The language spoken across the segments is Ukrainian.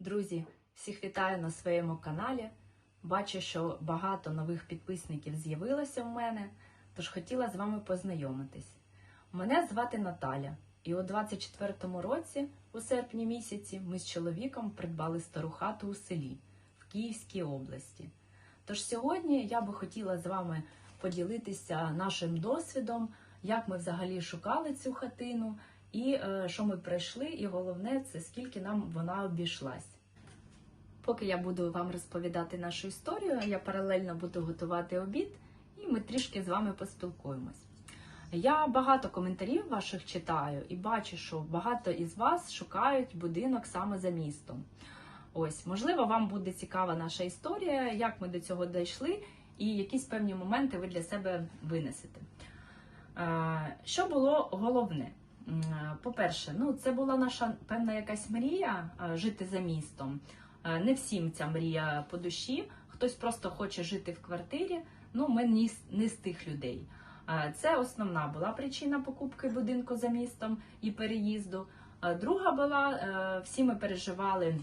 Друзі, всіх вітаю на своєму каналі. Бачу, що багато нових підписників з'явилося в мене, тож хотіла з вами познайомитись. Мене звати Наталя, і у 24-му році, у серпні місяці, ми з чоловіком придбали стару хату у селі в Київській області. Тож сьогодні я би хотіла з вами поділитися нашим досвідом, як ми взагалі шукали цю хатину, і е, що ми пройшли, і головне це скільки нам вона обійшлась. Поки я буду вам розповідати нашу історію, я паралельно буду готувати обід, і ми трішки з вами поспілкуємось. Я багато коментарів ваших читаю і бачу, що багато із вас шукають будинок саме за містом. Ось, можливо, вам буде цікава наша історія, як ми до цього дійшли, і якісь певні моменти ви для себе винесете. Е, Що було головне? М, По-перше, ну це була наша певна якась мрія е, жити за містом. Е, Не всім ця мрія по душі. Хтось просто хоче жити в квартирі. Ну, ми не з- тих людей. Е, Це основна була причина покупки будинку за містом і переїзду. Е, Друга була, е, всі ми переживали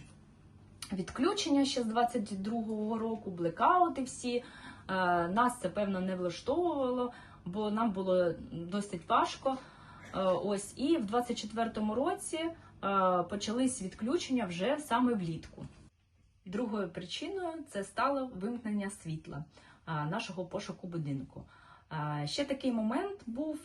відключення ще з 22-го року, блекаути всі. Е, Нас це певно не влаштовувало, бо нам було досить важко. Е, Ось і в 24-му році е, почались відключення вже саме влітку. Другою причиною це стало вимкнення світла е, нашого пошуку будинку. Ще такий момент був.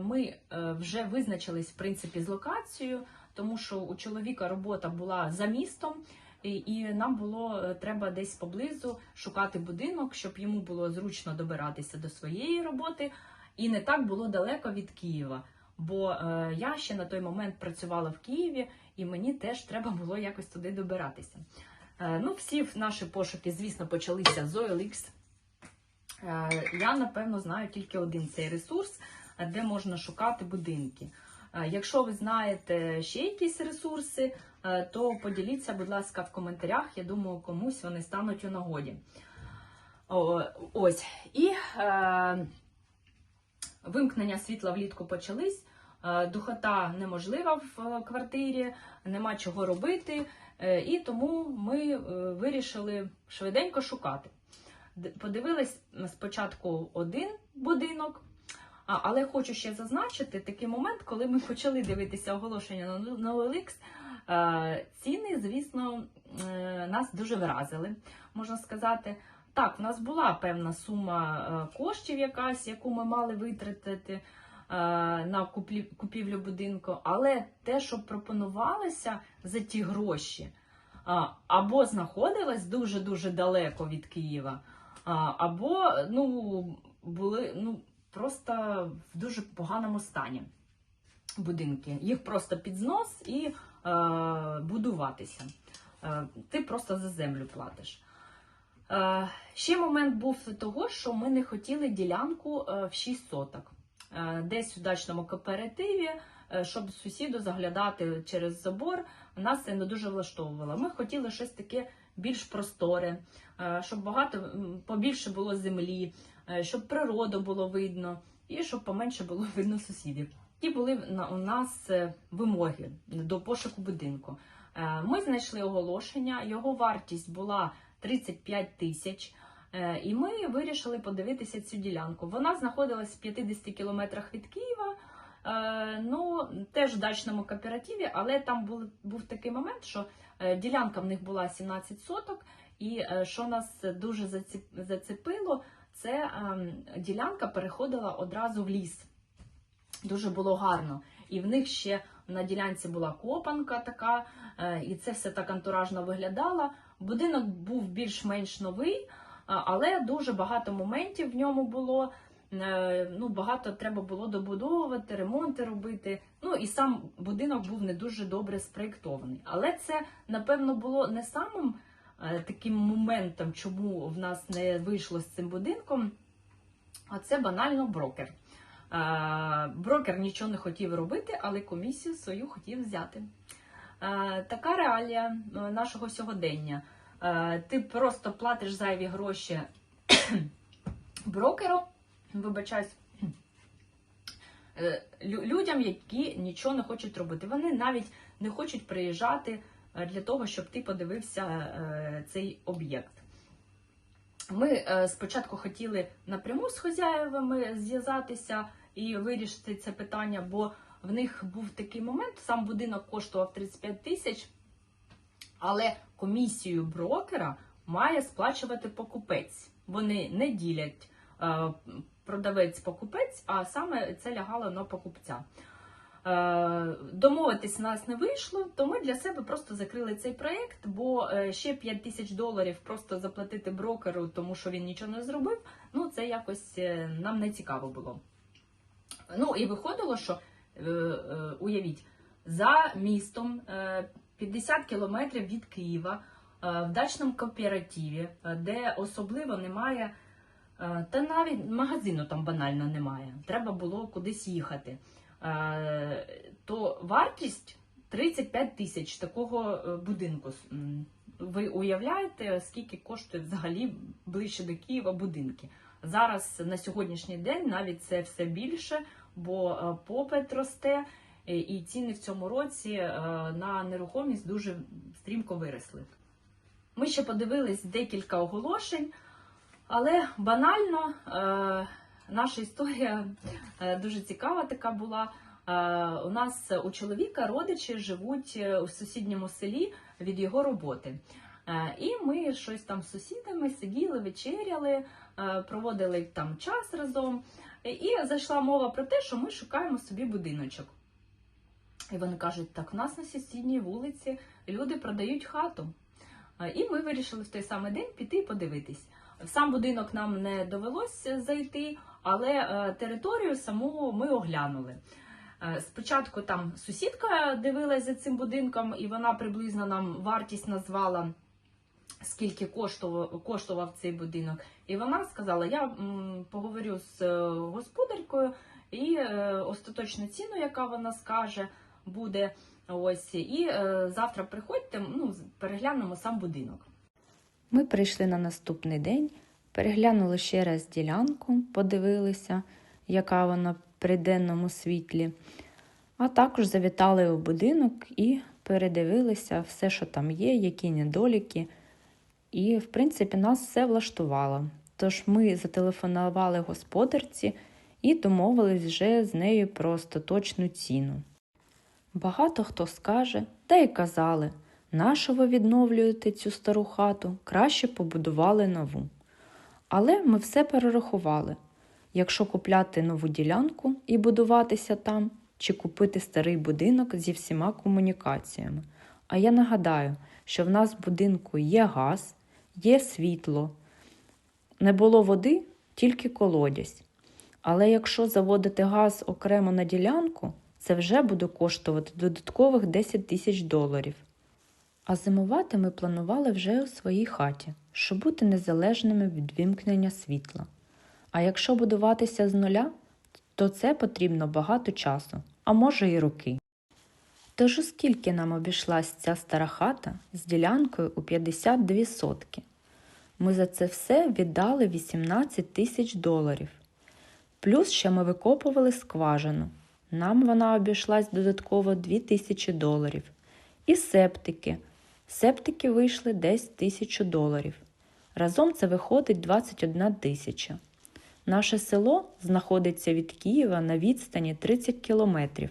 Ми вже визначились в принципі з локацією, тому що у чоловіка робота була за містом, і, нам було треба десь поблизу шукати будинок, щоб йому було зручно добиратися до своєї роботи, і не так було далеко від Києва. Бо е, я ще на той момент працювала в Києві, і мені теж треба було якось туди добиратися. Е, ну, всі наші пошуки, звісно, почалися з OLX. Е, я, напевно, знаю тільки один цей ресурс, де можна шукати будинки. Е, Якщо ви знаєте ще якісь ресурси, е, то поділіться, будь ласка, в коментарях. Я думаю, комусь вони стануть у нагоді. О, ось. І е, вимкнення світла влітку почались. Е, Духота неможлива в е, квартирі, нема чого робити, е, і тому ми вирішили швиденько шукати. Подивились спочатку один будинок, але хочу ще зазначити такий момент, коли ми почали дивитися оголошення на, OLX, ціни, звісно, нас дуже вразили, можна сказати. Так, в нас була певна сума коштів, якась, яку ми мали витратити на купівлю будинку, але те, що пропонувалося за ті гроші, або знаходилось дуже-дуже далеко від Києва, або ну, були ну, просто в дуже поганому стані будинки. Їх просто під знос і е, будуватися. Е, ти просто за землю платиш. Е, ще момент був того, що ми не хотіли ділянку е, в 6 соток. Е, десь у дачному кооперативі, е, щоб сусіду заглядати через забор, нас це не дуже влаштовувало. Ми хотіли щось таке більш просторе, е, щоб багато побільше було землі, щоб природу було видно і щоб поменше було видно сусідів. І були у нас вимоги до пошуку будинку. Ми знайшли оголошення, його вартість була 35 тисяч. Е, І ми вирішили подивитися цю ділянку. Вона знаходилась в 50 кілометрах від Києва. Е, Ну, теж в дачному кооперативі, але там був, був такий момент, що е, ділянка в них була 17 соток, і що нас дуже зацепило, це ем, ділянка переходила одразу в ліс. Дуже було гарно. І в них ще на ділянці була копанка така, і це все так антуражно виглядало. Будинок був більш-менш новий, але дуже багато моментів в ньому було. Е, Ну, багато треба було добудовувати, ремонти робити. Ну і сам будинок був не дуже добре спроєктований. Але це, напевно, було не самим е, таким моментом, чому в нас не вийшло з цим будинком. А це банально брокер. Е, Брокер нічого не хотів робити, але комісію свою хотів взяти. Така реалія нашого сьогодення. Е, Ти просто платиш зайві гроші брокеру, вибачаюсь, е, людям, які нічого не хочуть робити. Вони навіть не хочуть приїжджати е, для того, щоб ти подивився цей об'єкт. Ми спочатку хотіли напряму з хазяєвами зв'язатися і вирішити це питання, бо в них був такий момент, сам будинок коштував 35 тисяч, але комісію брокера має сплачувати покупець. Вони не ділять е, продавець-покупець, а саме це лягало на покупця. Е, Домовитись нас не вийшло, то ми для себе просто закрили цей проєкт, бо е, ще 5 тисяч доларів просто заплатити брокеру, тому що він нічого не зробив. Ну це якось нам не цікаво було. Ну і виходило, що уявіть, за містом 50 кілометрів від Києва е, в дачному кооперативі, е, де особливо немає, е, та навіть магазину там банально немає. Треба було кудись їхати. То вартість 35 тисяч такого будинку. Ви уявляєте, скільки коштує взагалі ближче до Києва будинки? Зараз на сьогоднішній день навіть це все більше, бо попит росте, і ціни в цьому році е, на нерухомість дуже стрімко виросли. Ми ще подивились декілька оголошень, але банально е, наша історія е, дуже цікава така була. Е, У нас у чоловіка родичі живуть е, у сусідньому селі від його роботи. Е, І ми щось там з сусідами сиділи, вечеряли, е, проводили там час разом. І зайшла мова про те, що ми шукаємо собі будиночок. І вони кажуть, так, у нас на сусідній вулиці люди продають хату. І ми вирішили в той самий день піти і подивитись. В сам будинок нам не довелось зайти, але е, територію саму ми оглянули. Е, Спочатку там сусідка дивилась за цим будинком, і вона приблизно нам вартість назвала, скільки коштував, коштував цей будинок. І вона сказала: я поговорю з е, господаркою, і остаточну ціну, яка вона скаже, буде. Ось і е, завтра приходьте, ну переглянемо сам будинок. Ми прийшли на наступний день, переглянули ще раз ділянку, подивилися, яка вона при денному світлі, а також завітали у будинок і передивилися все, що там є, які недоліки. І, в принципі, нас все влаштувало. Тож ми зателефонували господарці і домовились вже з нею про остаточну ціну. Багато хто скаже, та й казали, нащо ви відновлюєте цю стару хату, краще побудували нову. Але ми все перерахували. Якщо купляти нову ділянку і будуватися там, чи купити старий будинок зі всіма комунікаціями. А я нагадаю, що в нас в будинку є газ, є світло, не було води, тільки колодязь. Але якщо заводити газ окремо на ділянку, це вже буде коштувати додаткових 10 тисяч доларів. А зимувати ми планували вже у своїй хаті, щоб бути незалежними від вимкнення світла. А якщо будуватися з нуля, то це потрібно багато часу, а може і роки. Тож у скільки нам обійшлась ця стара хата з ділянкою у 52 сотки? Ми за це все віддали 18 тисяч доларів. Плюс ще ми викопували скважину. Нам вона обійшлась додатково 2 тисячі доларів. І септики. Септики вийшли десь тисячу доларів. Разом це виходить 21 тисяча. Наше село знаходиться від Києва на відстані 30 кілометрів.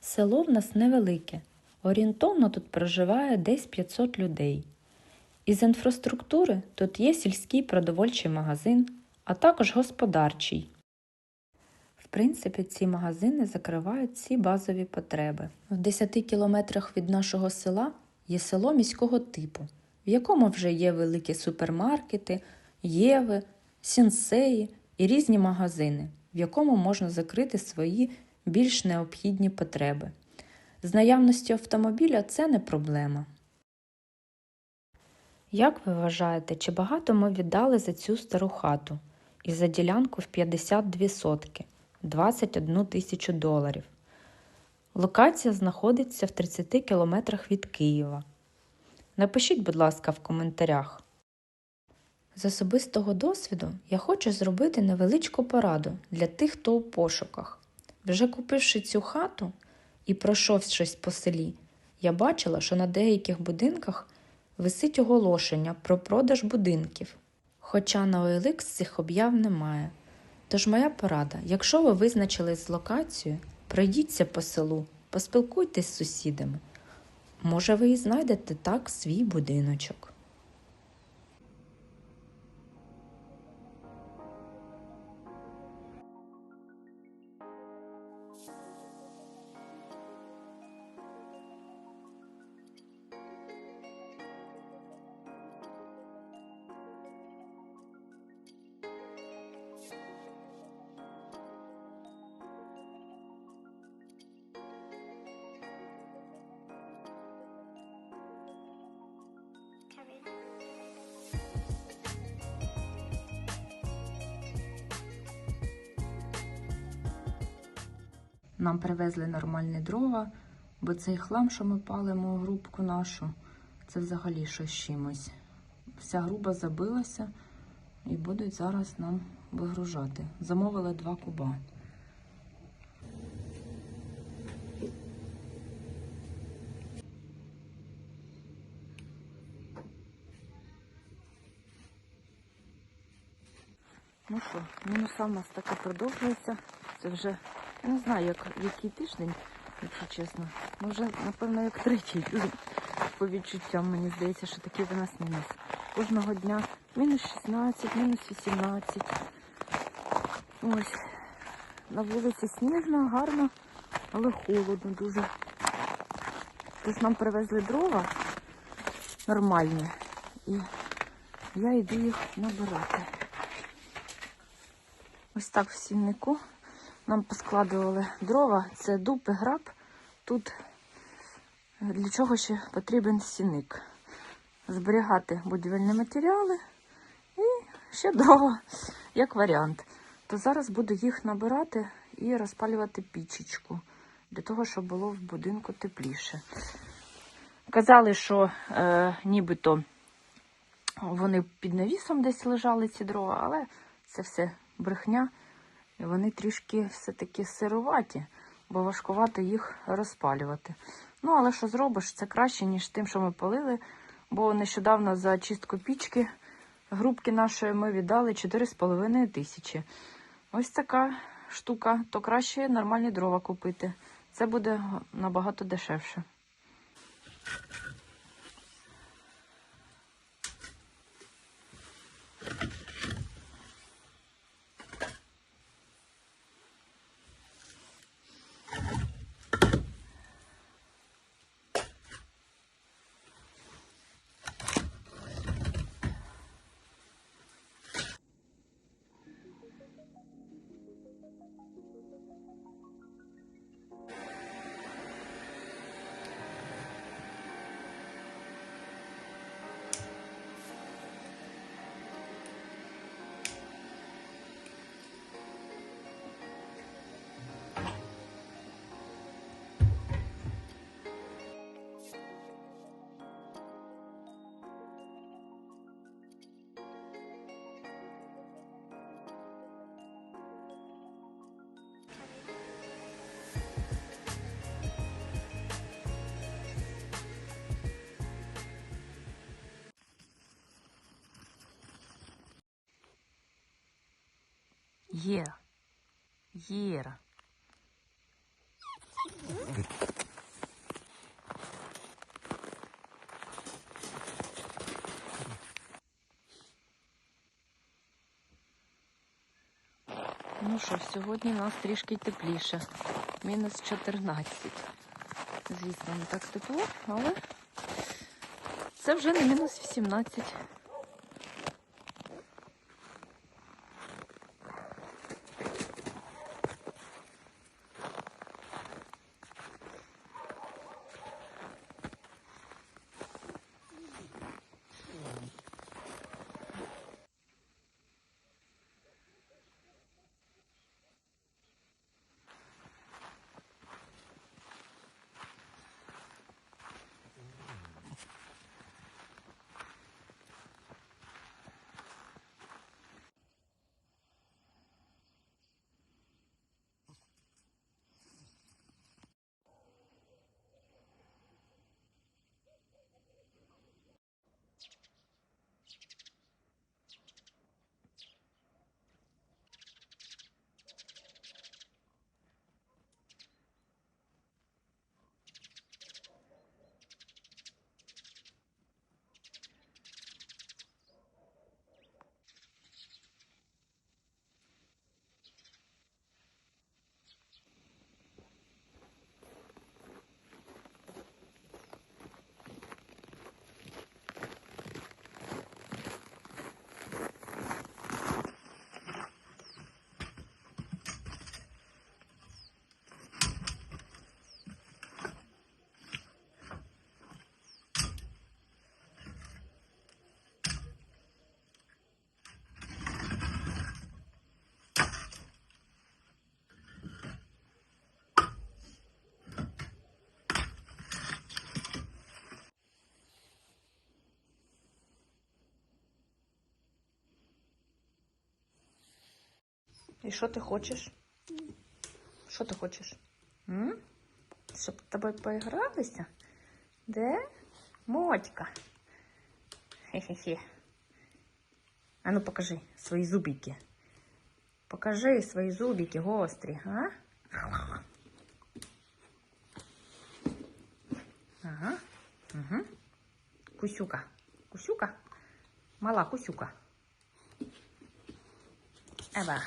Село в нас невелике. Орієнтовно тут проживає десь 500 людей. Із інфраструктури тут є сільський продовольчий магазин, а також господарчий. В принципі, ці магазини закривають всі базові потреби. В 10 кілометрах від нашого села є село міського типу, в якому вже є великі супермаркети, єви, сінсеї і різні магазини, в якому можна закрити свої більш необхідні потреби. З наявністю автомобіля це не проблема. Як ви вважаєте, чи багато ми віддали за цю стару хату і за ділянку в 52 сотки 21 тисячу доларів? Локація знаходиться в 30 кілометрах від Києва. Напишіть, будь ласка, в коментарях. З особистого досвіду я хочу зробити невеличку пораду для тих, хто у пошуках. Вже купивши цю хату і пройшовшись по селі, я бачила, що на деяких будинках висить оголошення про продаж будинків. Хоча на OLX цих об'яв немає. Тож моя порада: якщо ви визначились з локацією, пройдіться по селу, поспілкуйтесь з сусідами. Може, ви і знайдете так свій будиночок. Нам привезли нормальні дрова, бо цей хлам, що ми палимо грубку нашу, це взагалі щось чимось. Вся груба забилася і будуть зараз нам вигружати. Замовили два куба. Ну що, мінуса в нас таке продовжується. Це вже не знаю, як який тиждень, якщо чесно. Ну вже, напевно, як третій по відчуттям, мені здається, що такий в нас мінус. Кожного дня мінус 16, мінус 18. Ось. На вулиці сніжно, гарно, але холодно дуже. Тож нам привезли дрова нормальні. І я йду їх набирати. Ось так в сіннику нам поскладували дрова, це дуб і граб. Тут для чого ще потрібен сінник. Зберігати будівельні матеріали і ще дрова, як варіант. То зараз буду їх набирати і розпалювати пічечку, для того, щоб було в будинку тепліше. Казали, що е, нібито вони під навісом десь лежали ці дрова, але це все брехня. Вони трішки все-таки сируваті, бо важкувато їх розпалювати. Ну, але що зробиш, це краще, ніж тим, що ми палили. Бо нещодавно за чистку пічки грубки нашої ми віддали 4,5 тисячі. Ось така штука, то краще нормальні дрова купити. Це буде набагато дешевше. Є. Єра. Ну що, сьогодні у нас трішки тепліше. Мінус 14. Звісно, не так тепло, але це вже не мінус 18. І що ти хочеш? Що ти хочеш? М? Щоб тобою поігралися? Де? Мотька. Хе-хе-хе. А ну покажи свої зубики. Покажи свої зубики гострі, а? Ага. Угу. Кусюка. Кусюка. Мала кусюка. Ева.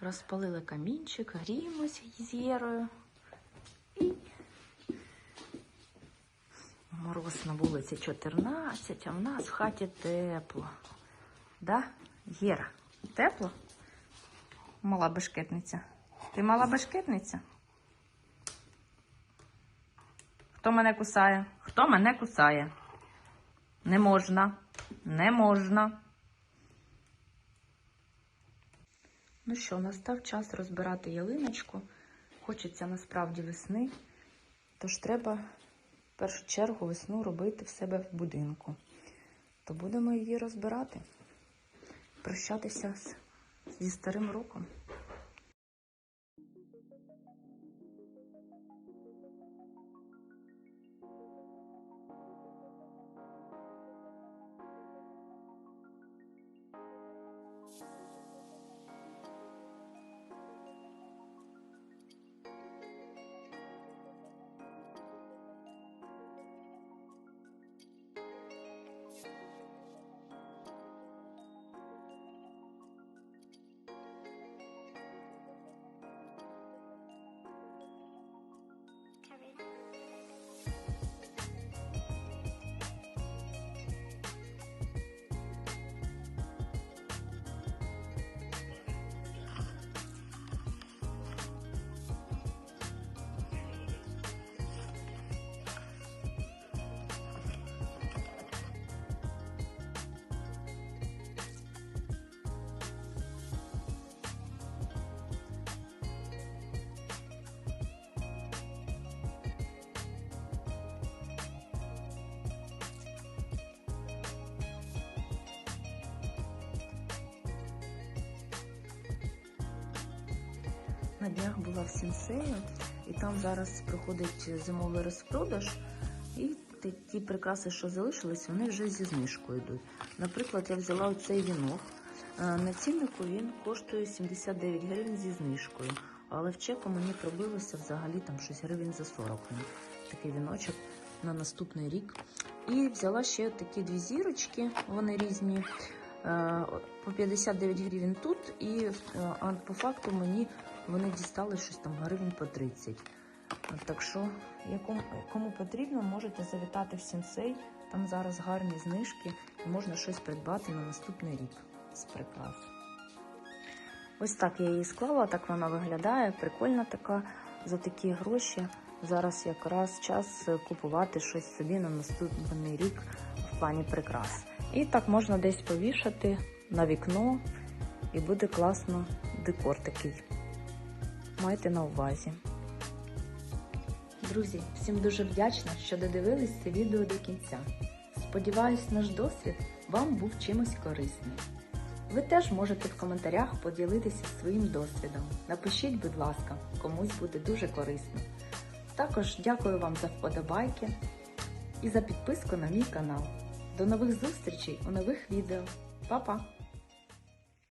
Розпалили камінчик, гріємось з. І мороз на вулиці 14, а в нас в хаті тепло. Да? Єра, тепло? Мала бешкетниця. Ти мала бешкетниця? Хто мене кусає? Хто мене кусає? Не можна. Не можна. Ну що, настав час розбирати ялиночку. Хочеться насправді весни, тож треба в першу чергу весну робити в себе в будинку. То будемо її розбирати, прощатися зі старим роком. На днях була в сінсею, і там зараз проходить зимовий розпродаж. І ті, прикраси, що залишились, вони вже зі знижкою йдуть. Наприклад, я взяла оцей вінок. Е, На ціннику він коштує 79 гривень зі знижкою. Але в чеку мені пробилося взагалі там щось гривень за 40. Ну, Такий віночок на наступний рік. І взяла ще такі дві зірочки, вони різні. Е, По 59 гривень тут, і е, по факту мені вони дістали щось там гривень по 30. Так що, кому потрібно, можете завітати в сенсей. Там зараз гарні знижки і можна щось придбати на наступний рік з прикрас. Ось так я її склала, так вона виглядає. Прикольна така за такі гроші. Зараз якраз час купувати щось собі на наступний рік в плані прикрас. І так можна десь повішати на вікно, і буде класно декор такий. Майте на увазі. Друзі, всім дуже вдячна, що додивились це відео до кінця. Сподіваюсь, наш досвід вам був чимось корисним. Ви теж можете в коментарях поділитися своїм досвідом. Напишіть, будь ласка, комусь буде дуже корисно. Також дякую вам за вподобайки і за підписку на мій канал. До нових зустрічей у нових відео. Па-па!